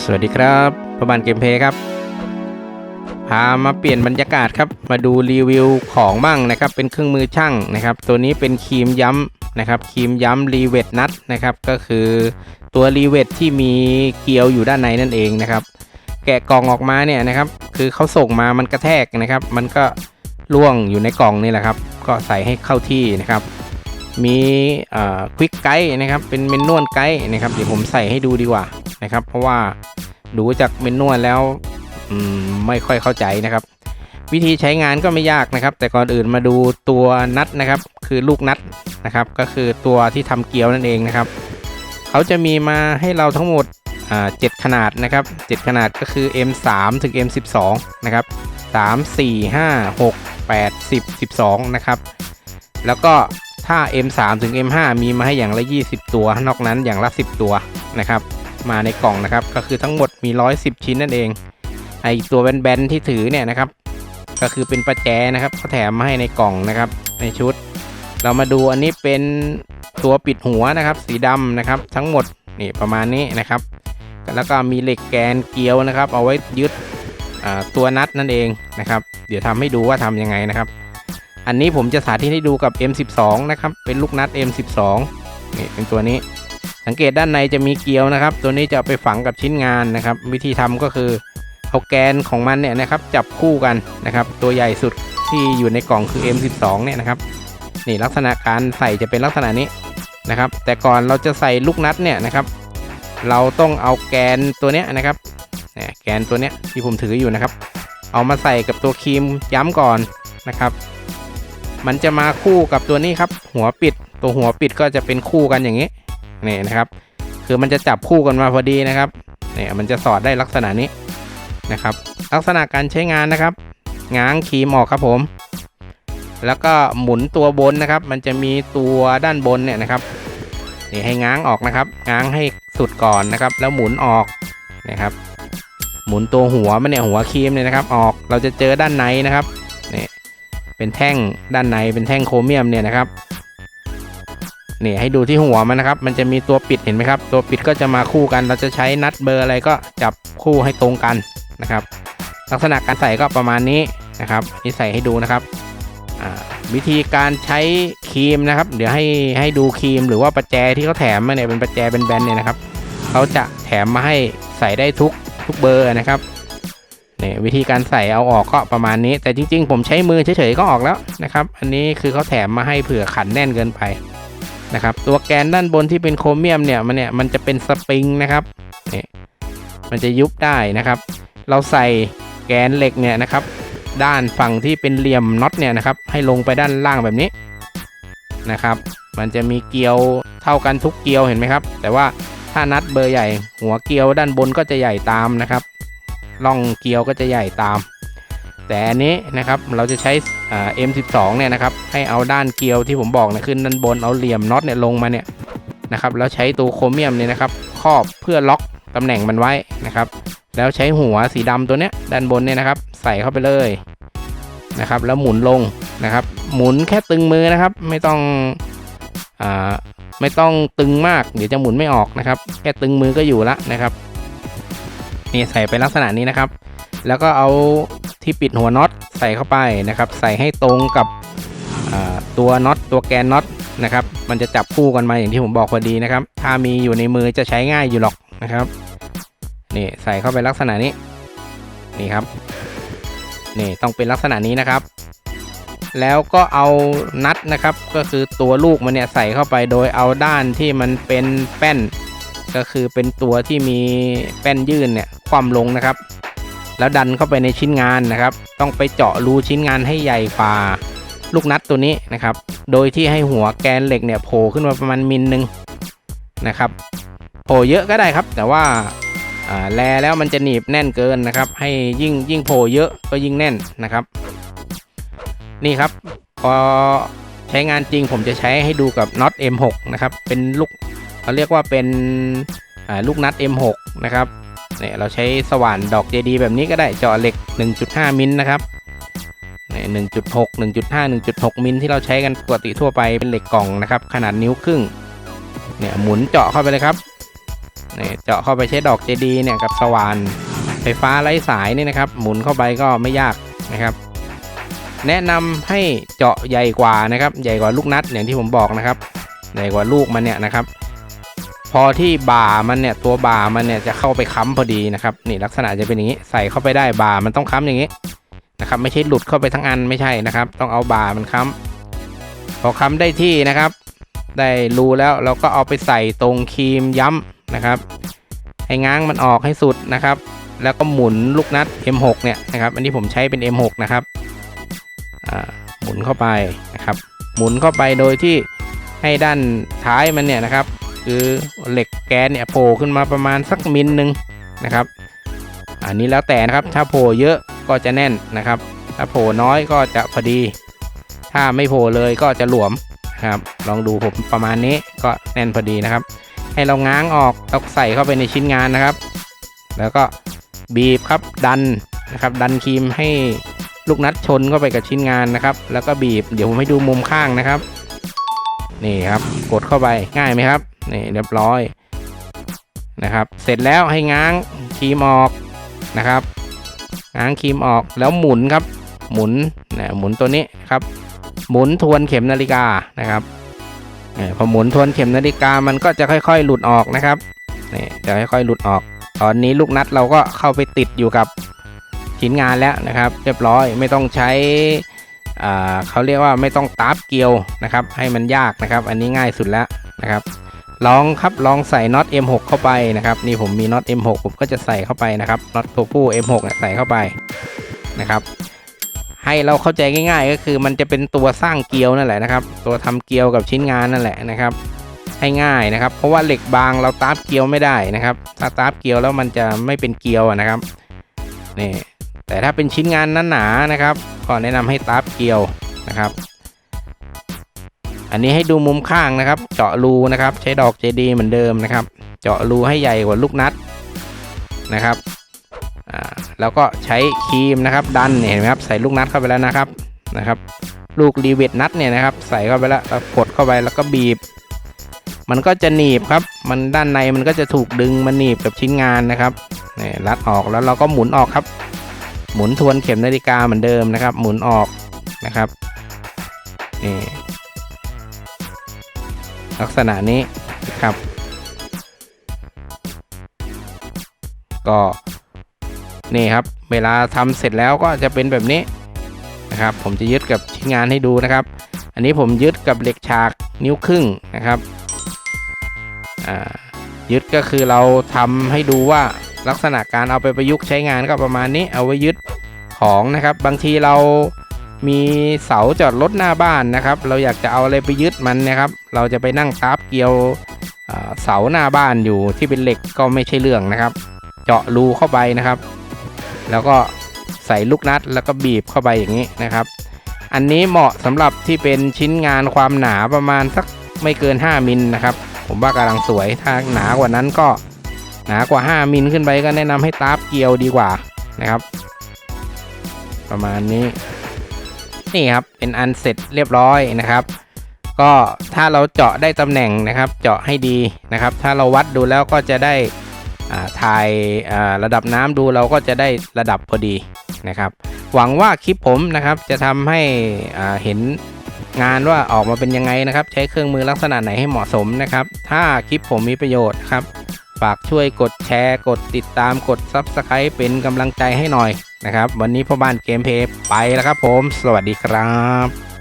สวัสดีครับประบานเกมเพย์ครับ พามาเปลี่ยนบรรยากาศครับ มาดูรีวิวของบ้างนะครับ เป็นเครื่องมือช่างนะครับ ตัวนี้เป็นครีมย้ำนะครับ ครีมย้ำรีเวทนัทนะครับ ก็คือตัวรีเวทที่มีเกลียวอยู่ด้านในนั่นเองนะครับ แกะกล่องออกมาเนี่ยนะครับ คือเขาส่งมามันกระแทกนะครับ มันก็ล่วงอยู่ในกล่องนี่แหละครับ ก็ใส่ให้เข้าที่นะครับ มีควิกไกด์นะครับ เป็นเมนนวลไกด์นะครับ เดี๋ยวผมใส่ให้ดูดีกว่า นะครับ เพราะว่าดูจากเมนนวลแล้วมไม่ค่อยเข้าใจนะครับ วิธีใช้งานก็ไม่ยากนะครับ แต่ก่อนอื่นมาดูตัวนัดนะครับ คือลูกนัดนะครับ ก็คือตัวที่ทำเกลียวนั่นเองนะครับเขาจะมีมาให้เราทั้งหมดเจ็ดขนาดนะครับ 7 ขนาดก็คือ M3 ถึง M12 นะครับ 3 4 5 6 8 10 12 นะครับ แล้วก็ถ้า M3 ถึง M5 มีมาให้อย่างละ 20 ตัว นอกนั้นอย่างละ 10 ตัวนะครับ มาในกล่องนะครับ ก็คือทั้งหมดมี 110 ชิ้นนั่นเอง ไอตัวแบนๆที่ถือเนี่ยนะครับ ก็คือเป็นประแจนะครับเขาแถมมาให้ในกล่องนะครับ ในชุด เรามาดูอันนี้เป็นตัวปิดหัวนะครับ สีดำนะครับ ทั้งหมดนี่ประมาณนี้นะครับ แล้วก็มีเหล็กแกนเกลียวนะครับ เอาไว้ยึดตัวนัดนั่นเองนะครับ เดี๋ยวทำให้ดูว่าทำยังไงนะครับ อันนี้ผมจะสาธิตให้ดูกับ M12 นะครับ เป็นลูกนัด M12 นี่เป็นตัวนี้ สังเกตด้านในจะมีเกลียวนะครับ ตัวนี้จะไปฝังกับชิ้นงานนะครับ วิธีทำก็คือเอาแกนของมันเนี่ยนะครับจับคู่กันนะครับ ตัวใหญ่สุดที่อยู่ในกล่องคือ M12 เนี่ยนะครับนี่ลักษณะการใส่จะเป็นลักษณะนี้นะครับ แต่ก่อนเราจะใส่ลูกนัดเนี่ยนะครับ เราต้องเอาแกนตัวเนี้ยนะครับแกนตัวเนี้ยที่ผมถืออยู่นะครับ เอามาใส่กับตัวครีมย้ำก่อนนะครับ มันจะมาคู่กับตัวนี้ครับ หัวปิดตัวหัวปิดก็จะเป็นคู่กันอย่างนี้ นี่นะครับ คือมันจะจับคู่กันมาพอดีนะครับเนี่ยมันจะสอดได้ลักษณะนี้นะครับ ลักษณะการใช้งานนะครับ ง้างครีมออกครับผม แล้วก็หมุนตัวบนนะครับ มันจะมีตัวด้านบนเนี่ยนะครับนี่ให้ง้างออกนะครับ ง้างให้สุดก่อนนะครับ แล้วหมุนออกนะครับ หมุนตัวหัวมันเนี่ยหัวครีมเนี่ยนะครับ ออกเราจะเจอด้านในนะครับนี่เป็นแท่งด้านในเป็นแท่งโครเมียมเนี่ยนะครับ นี่ให้ดูที่หัวมันนะครับ มันจะมีตัวปิดเห็นไหมครับ ตัวปิดก็จะมาคู่กัน เราจะใช้นัดเบอร์อะไรก็จับคู่ให้ตรงกันนะครับ ลักษณะการใส่ก็ประมาณนี้นะครับนี่ใส่ให้ดูนะครับอ่าวิธีการใช้ครีมนะครับ เดี๋ยวให้ให้ดูครีมหรือว่าประแจที่เขาแถมมาเนี่ยเป็นประแจเป็นแบนเนี่ยนะครับเขาจะแถมมาให้ใส่ได้ทุกทุกเบอร์นะครับเนี่ยวิธีการใส่เอาออกก็ประมาณนี้ แต่จริง ๆ ผมใช้มือเฉยๆก็ออกแล้วนะครับ อันนี้คือเขาแถมมาให้เผื่อขันแน่นเกินไป นะครับตัวแกนด้านบนที่เป็นโครเมียมเนี่ยมันเนี่ยมันจะเป็นสปริงนะครับนี่มันจะยุบได้นะครับ เราใส่แกนเหล็กเนี่ยนะครับ ด้านฝั่งที่เป็นเหลี่ยมน็อตเนี่ยนะครับ ให้ลงไปด้านล่างแบบนี้นะครับ มันจะมีเกลียวเท่ากันทุกเกลียวเห็นไหมครับ แต่ว่าถ้านัดเบอร์ใหญ่ หัวเกลียวด้านบนก็จะใหญ่ตามนะครับร่องเกลียวก็จะใหญ่ตาม แต่อันนี้นะครับเราจะใช้อ่า M12 เนี่ยนะครับให้เอาด้านเกลียวที่ผมบอกนะขึ้นด้านบนเอาเหลี่ยมน็อตเนี่ยลงมาเนี่ยนะครับแล้วใช้ตัวโครเมียมเนี่ยนะครับครอบเพื่อล็อกตำแหน่งมันไว้นะครับ แล้วใช้หัวสีดำตัวเนี้ยด้านบนเนี่ยนะครับ ใส่เข้าไปเลยนะครับ แล้วหมุนลงนะครับ หมุนแค่ตึงมือนะครับ ไม่ต้องอ่าไม่ต้องตึงมากเดี๋ยวจะหมุนไม่ออกนะครับ แค่ตึงมือก็อยู่ละนะครับนี่ใส่ไปลักษณะนี้นะครับ แล้วก็เอา ที่ปิดหัวน็อตใส่เข้าไปนะครับ ใส่ให้ตรงกับตัวน็อตตัวแกนน็อตนะครับมันจะจับคู่กันมาอย่างที่ผมบอกพอดีนะครับ ถ้ามีอยู่ในมือจะใช้ง่ายอยู่หรอกนะครับนี่ใส่เข้าไปลักษณะนี้นี่ครับนี่ต้องเป็นลักษณะนี้นะครับ แล้วก็เอานัดนะครับ ก็คือตัวลูกมันเนี่ยใส่เข้าไปโดยเอาด้านที่มันเป็นแป้น ก็คือเป็นตัวที่มีแป้นยื่นเนี่ยคว่ำลงนะครับ แล้วดันเข้าไปในชิ้นงานนะครับ ต้องไปเจาะรูชิ้นงานให้ใหญ่กว่าลูกนัดตัวนี้นะครับ โดยที่ให้หัวแกนเหล็กเนี่ยโผล่ขึ้นมาประมาณมิลหนึ่งนะครับ โผล่เยอะก็ได้ครับ แต่ว่าอ่แลแล้วมันจะหนีบแน่นเกินนะครับ ให้ยิ่งยิ่งโผล่เยอะก็ยิ่งแน่นนะครับ นี่ครับพอใช้งานจริงผมจะใช้ให้ดูกับน็อต M6 นะครับ เป็นลูกเขาเรียกว่าเป็นลูกนัด M6 นะครับ เนี่ยเราใช้สว่านดอกเจดีแบบนี้ก็ได้เจาะเหล็ก 1.5 มิลนะครับเนี่ย1.6 1.5 1.6 มิลที่เราใช้กันปกติทั่วไปเป็นเหล็กกล่องนะครับ ขนาดนิ้วครึ่งเนี่ยหมุนเจาะเข้าไปเลยครับเนี่ยเจาะเข้าไปใช้ดอกเจดีเนี่ยกับสว่านไฟฟ้าไร้สายนี่นะครับ หมุนเข้าไปก็ไม่ยากนะครับ แนะนำให้เจาะใหญ่กว่านะครับ ใหญ่กว่าลูกนัดอย่างที่ผมบอกนะครับ ใหญ่กว่าลูกมันเนี่ยนะครับ พอที่บ่ามันเนี่ยตัวบ่ามันเนี่ยจะเข้าไปค้ำพอดีนะครับนี่ลักษณะจะเป็นอย่างนี้ใส่เข้าไปได้บ่ามันต้องค้ำอย่างนี้นะครับไม่ใช่หลุดเข้าไปทั้งอันไม่ใช่นะครับ ต้องเอาบ่ามันค้ำพอค้ำได้ที่นะครับ ได้รูแล้วเราก็เอาไปใส่ตรงครีมย้ำนะครับ ให้ง้างมันออกให้สุดนะครับ แล้วก็หมุนลูกนัด M6 เนี่ยนะครับอันนี้ผมใช้เป็น M6 นะครับหมุนเข้าไปนะครับ หมุนเข้าไปโดยที่ให้ด้านท้ายมันเนี่ยนะครับ คือเหล็กแกนเนี่ยโผล่ขึ้นมาประมาณสักมิลหนึ่งนะครับ อันนี้แล้วแต่นะครับถ้าโผล่เยอะก็จะแน่นนะครับ ถ้าโผล่น้อยก็จะพอดี ถ้าไม่โผล่เลยก็จะหลวมครับ ลองดูผมประมาณนี้ก็แน่นพอดีนะครับ ให้เราง้างออกแล้วใส่เข้าไปในชิ้นงานนะครับ แล้วก็บีบครับดันนะครับดันครีมให้ลูกนัดชนเข้าไปกับชิ้นงานนะครับ แล้วก็บีบเดี๋ยวผมให้ดูมุมข้างนะครับ นี่ครับ กดเข้าไปง่ายไหมครับ นี่เรียบร้อยนะครับ เสร็จแล้วให้ง้างครีมออกนะครับ ง้างครีมออกแล้วหมุนครับ หมุนนะหมุนตัวนี้ครับ หมุนทวนเข็มนาฬิกานะครับพอหมุนทวนเข็มนาฬิกามันก็จะค่อยๆ หลุดออกนะครับนี่จะค่อยๆหลุดออก ตอนนี้ลูกนัดเราก็เข้าไปติดอยู่กับชิ้นงานแล้วนะครับ เรียบร้อยไม่ต้องใช้อ่าเขาเรียกว่าไม่ต้องตาบเกลียวนะครับ ให้มันยากนะครับ อันนี้ง่ายสุดแล้วนะครับ ลองครับลองใส่น็อต M6 เข้าไปนะครับนี่ผมมีน็อต M6 ผมก็จะใส่เข้าไปนะครับน็อตตัวผู้ M6 ใส่เข้าไปนะครับให้เราเข้าใจง่ายๆ ก็คือมันจะเป็นตัวสร้างเกลียวนั่นแหละนะครับ ตัวทำเกลียวกับชิ้นงานนั่นแหละนะครับให้ง่ายนะครับ เพราะว่าเหล็กบางเราตาบเกลียวไม่ได้นะครับ ถ้าตาบเกลียวแล้วมันจะไม่เป็นเกลียวนะครับนี่แต่ถ้าเป็นชิ้นงานนั้นหนานะครับก็แนะนำให้ตาบเกลียวนะครับ อันนี้ให้ดูมุมข้างนะครับ เจาะรูนะครับ ใช้ดอกเจดีเหมือนเดิมนะครับ เจาะรูให้ใหญ่กว่าลูกนัดนะครับแล้วก็ใช้ครีมนะครับ ดันเห็นไหมครับใส่ลูกนัดเข้าไปแล้วนะครับนะครับ ลูกรีเวทนัดเนี่ยนะครับ ใส่เข้าไปแล้วแล้วกดเข้าไปแล้วก็บีบ มันก็จะหนีบครับ มันด้านในมันก็จะถูกดึงมันหนีบกับชิ้นงานนะครับนี่รัดออกแล้วเราก็หมุนออกครับ หมุนทวนเข็มนาฬิกาเหมือนเดิมนะครับ หมุนออกนะครับนี่ ลักษณะนี้ครับ ก็นี่ครับ เวลาทำเสร็จแล้วก็จะเป็นแบบนี้นะครับ ผมจะยึดกับชิ้นงานให้ดูนะครับ อันนี้ผมยึดกับเหล็กฉากนิ้วครึ่งนะครับยึดก็คือเราทำให้ดูว่าลักษณะการเอาไปประยุกต์ใช้งานก็ประมาณนี้ เอาไว้ยึดของนะครับ บางทีเรา มีเสาจอดรถหน้าบ้านนะครับ เราอยากจะเอาอะไรไปยึดมันนะครับ เราจะไปนั่งตาบเกลียวเสาหน้าบ้านอยู่ที่เป็นเหล็กก็ไม่ใช่เรื่องนะครับ เจาะรูเข้าไปนะครับ แล้วก็ใส่ลูกนัดแล้วก็บีบเข้าไปอย่างนี้นะครับ อันนี้เหมาะสำหรับที่เป็นชิ้นงานความหนาประมาณสักไม่เกิน 5มิลนะครับ ผมว่ากำลังสวยถ้าหนากว่านั้นก็หนากว่า 5มิลขึ้นไปก็แนะนำให้ตาบเกลียวดีกว่านะครับ ประมาณนี้ นี่ครับเป็นอันเสร็จเรียบร้อยนะครับ ก็ถ้าเราเจาะได้ตำแหน่งนะครับ เจาะให้ดีนะครับ ถ้าเราวัดดูแล้วก็จะได้อ่าถ่ายาระดับน้ำดูเราก็จะได้ระดับพอดีนะครับ หวังว่าคลิปผมนะครับจะทำให้เห็นงานว่าออกมาเป็นยังไงนะครับ ใช้เครื่องมือลักษณะไหนให้เหมาะสมนะครับ ถ้าคลิปผมมีประโยชน์ครับ ฝากช่วยกดแชร์ กดติดตามกด Subscribe เป็นกำลังใจให้หน่อย นะครับ วันนี้พ่อบ้านเกมเพย์ไปแล้วครับผม สวัสดีครับ